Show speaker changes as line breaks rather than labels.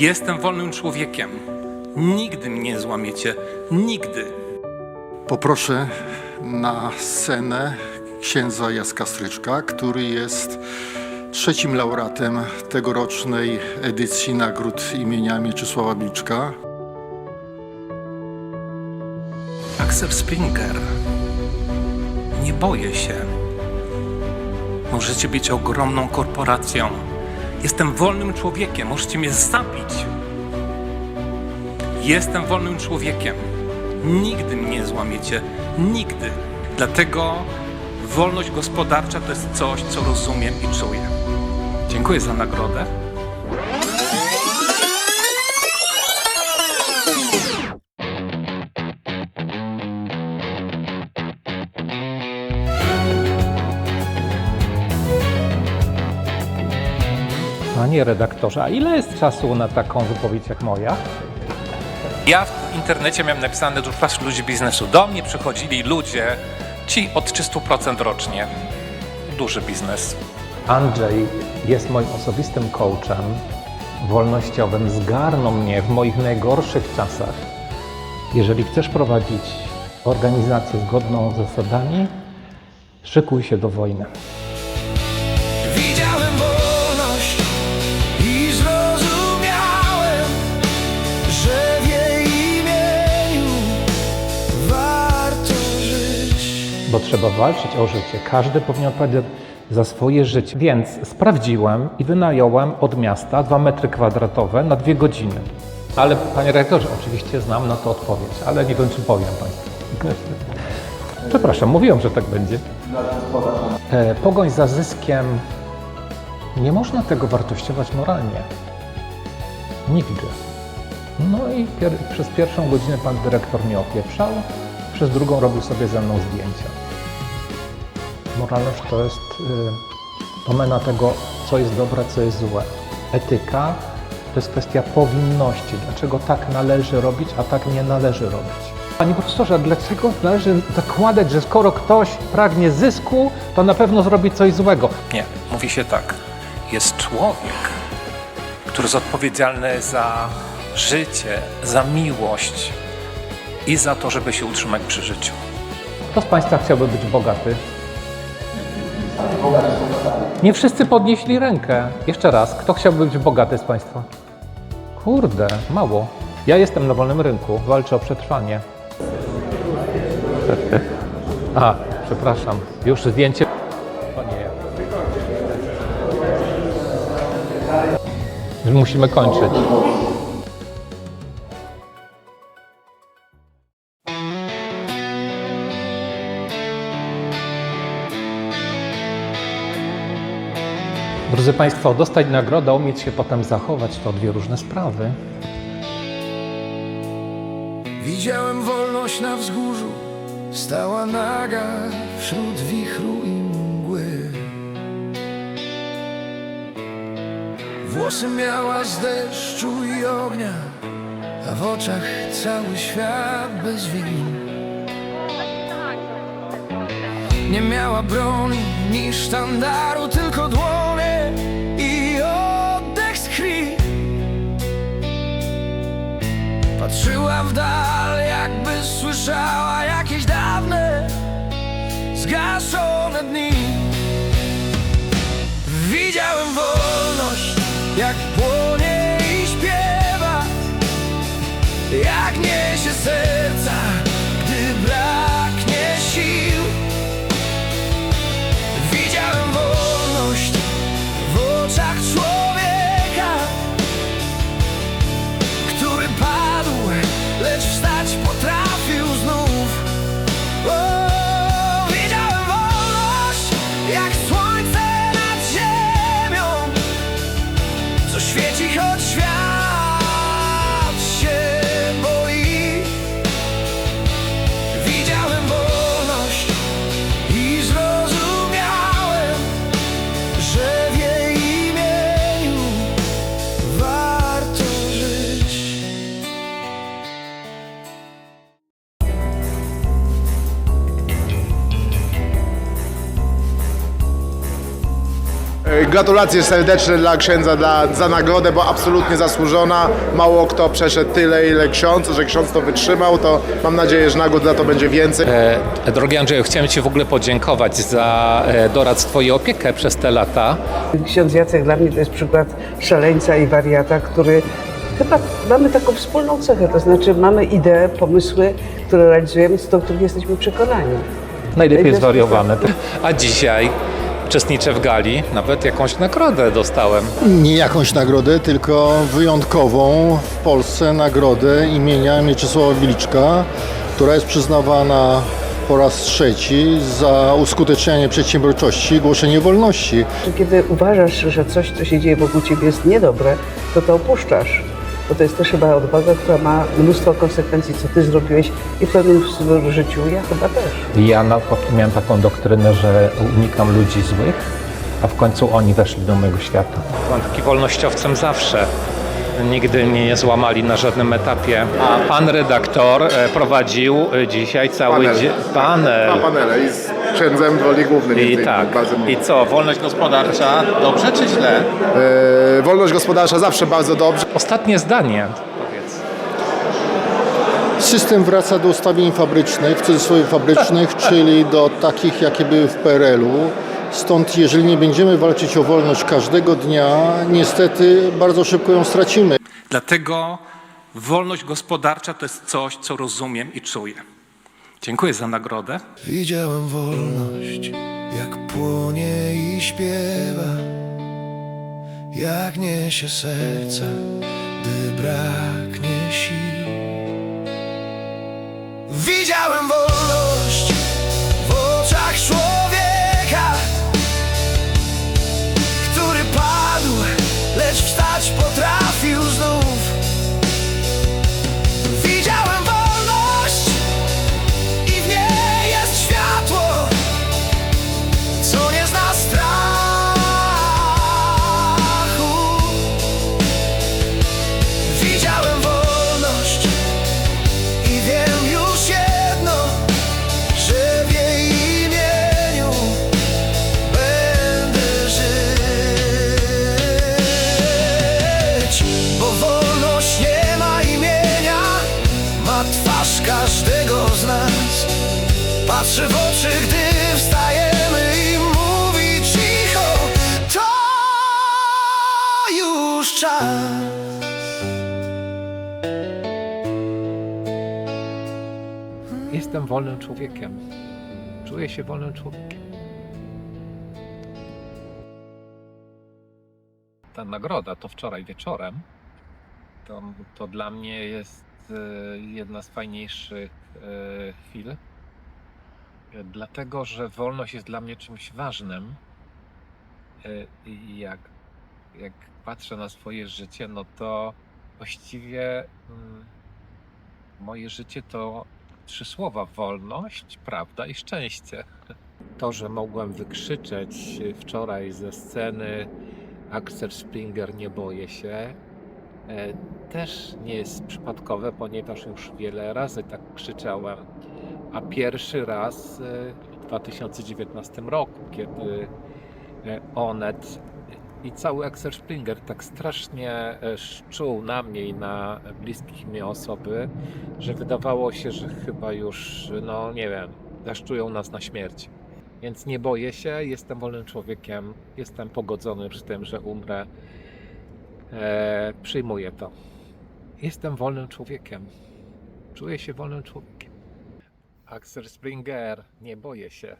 Jestem wolnym człowiekiem. Nigdy mnie nie złamiecie. Nigdy.
Poproszę na scenę księdza Jacka Stryczka, który jest trzecim laureatem tegorocznej edycji nagród imienia Mieczysława Bilczka.
Axel Springer. Nie boję się. Możecie być ogromną korporacją. Jestem wolnym człowiekiem. Możecie mnie zabić. Jestem wolnym człowiekiem. Nigdy mnie nie złamiecie. Nigdy. Dlatego wolność gospodarcza to jest coś, co rozumiem i czuję. Dziękuję za nagrodę.
Panie redaktorze, a ile jest czasu na taką wypowiedź jak moja?
Ja w internecie miałem napisane dużo patrz ludzi biznesu. Do mnie przychodzili ludzie, ci od 300% rocznie. Duży biznes.
Andrzej jest moim osobistym coachem wolnościowym. Zgarnął mnie w moich najgorszych czasach. Jeżeli chcesz prowadzić organizację zgodną z zasadami, szykuj się do wojny. Bo trzeba walczyć o życie. Każdy powinien odpowiadać za swoje życie. Więc sprawdziłem i wynająłem od miasta dwa metry kwadratowe na dwie godziny. Ale panie rektorze, oczywiście znam na to odpowiedź, ale nie wiem, czy powiem państwu. Przepraszam, mówiłem, że tak będzie. E, pogoń za zyskiem, nie można tego wartościować moralnie. Nigdy. No i pier przez pierwszą godzinę pan dyrektor mnie opieprzał, przez drugą robił sobie ze mną zdjęcia. Moralność to jest y, domena tego, co jest dobre, co jest złe. Etyka to jest kwestia powinności. Dlaczego tak należy robić, a tak nie należy robić? Panie profesorze, dlaczego należy zakładać, że skoro ktoś pragnie zysku, to na pewno zrobi coś złego?
Nie, mówi się tak. Jest człowiek, który jest odpowiedzialny za życie, za miłość i za to, żeby się utrzymać przy życiu.
Kto z Państwa chciałby być bogaty? Nie wszyscy podnieśli rękę. Jeszcze raz, kto chciałby być bogaty z Państwa? Kurde, mało. Ja jestem na wolnym rynku, walczę o przetrwanie. A, przepraszam, już zdjęcie. Musimy kończyć. Drodzy Państwo, dostać nagrodę, umieć się potem zachować, to dwie różne sprawy.
Widziałem wolność na wzgórzu, stała naga wśród wichru i mgły. Włosy miała z deszczu i ognia, a w oczach cały świat bez win. Nie miała broni ni sztandaru, tylko dłonie słyszała jakieś dawne, zgaszone dni. Widziałem wolność, jak płonie i śpiewa, jak niesie serca,
Gratulacje serdeczne dla księdza dla, za nagrodę, bo absolutnie zasłużona. Mało kto przeszedł tyle, ile ksiądz, że ksiądz to wytrzymał, to mam nadzieję, że nagród za to będzie więcej.
E, drogi Andrzeju, chciałem Ci w ogóle podziękować za e, doradztwo i opiekę przez te lata.
Ksiądz Jacek dla mnie to jest przykład szaleńca i wariata, który chyba mamy taką wspólną cechę, to znaczy mamy idee, pomysły, które realizujemy, co do których jesteśmy przekonani.
Najlepiej zwariowany. A dzisiaj uczestniczę w gali, nawet jakąś nagrodę dostałem.
Nie jakąś nagrodę, tylko wyjątkową w Polsce nagrodę imienia Mieczysława Wiliczka, która jest przyznawana po raz trzeci za uskutecznianie przedsiębiorczości i głoszenie wolności.
Kiedy uważasz, że coś, co się dzieje wokół ciebie jest niedobre, to to opuszczasz. Bo to jest też chyba odwaga, która ma mnóstwo konsekwencji, co ty zrobiłeś i w pewnym życiu, ja chyba też.
Ja na, miałem taką doktrynę, że unikam ludzi złych, a w końcu oni weszli do mojego świata. Byłem taki wolnościowcem zawsze. Nigdy mnie nie złamali na żadnym etapie. A pan redaktor e, prowadził e, dzisiaj cały
Panel.
dzień panel.
Na panele księdzem w roli głównej. między
I
innymi.
tak.
Bardzo miło.
I co, wolność gospodarcza dobrze czy źle?
E, wolność gospodarcza zawsze bardzo dobrze.
Ostatnie zdanie. Powiedz.
System wraca do ustawień fabrycznych, w cudzysłowie fabrycznych, czyli do takich, jakie były w PRL-u. Stąd, jeżeli nie będziemy walczyć o wolność każdego dnia, niestety bardzo szybko ją stracimy.
Dlatego wolność gospodarcza to jest coś, co rozumiem i czuję. Dziękuję za nagrodę.
Widziałem wolność, jak płonie i śpiewa, jak niesie serca, gdy braknie sił. Widziałem wolność Patrzy w oczy, gdy wstajemy i mówi cicho, to już czas.
Jestem wolnym człowiekiem. Czuję się wolnym człowiekiem. Ta nagroda to wczoraj wieczorem. To, to dla mnie jest e, jedna z fajniejszych e, chwil. E, Dlatego, że wolność jest dla mnie czymś ważnym. E, I jak, jak patrzę na swoje życie, no to właściwie mm, moje życie to trzy słowa: wolność, prawda i szczęście. To, że mogłem wykrzyczeć wczoraj ze sceny Axel Springer nie boję się, e, też nie jest przypadkowe, ponieważ już wiele razy tak krzyczałem. A pierwszy raz e, w 2019 roku, kiedy e, Onet i cały Axel Springer tak strasznie e, szczuł na mnie i na bliskich mi osoby, że wydawało się, że chyba już, no nie wiem, zaszczują nas na śmierć. Więc nie boję się, jestem wolnym człowiekiem, jestem pogodzony z tym, że umrę. E, przyjmuję to. Jestem wolnym człowiekiem. Czuję się wolnym człowiekiem. Axel Springer, nie boję się.